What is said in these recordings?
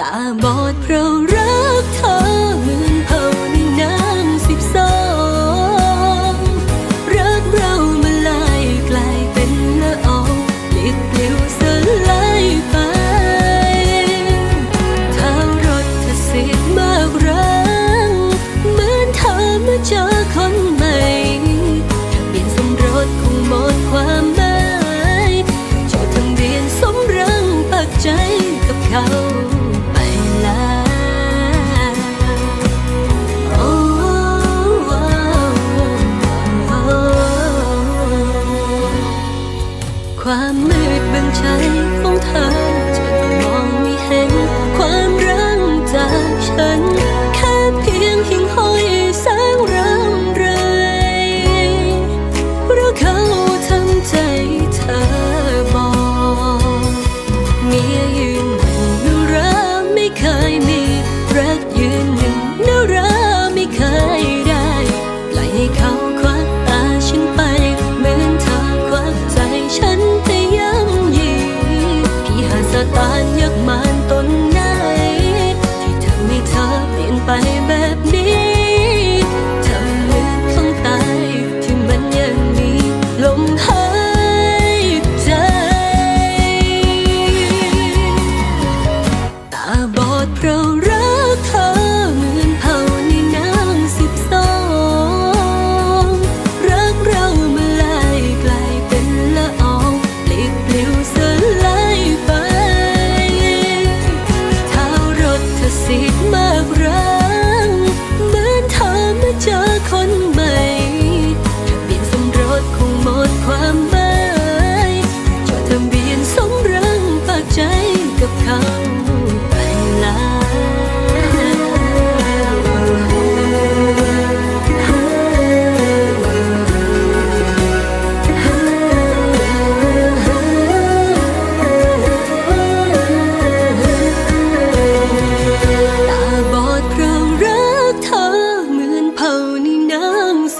ตาบอดเพราะรักเธอ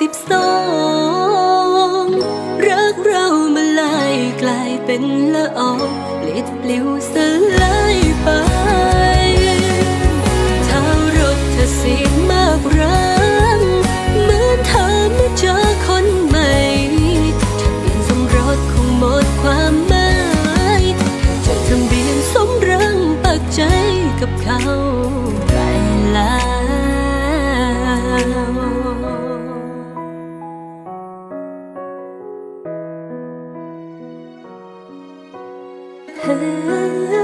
บสองรักเรามาลายกลายเป็นละอองลิดปลิวสลายไป Hey.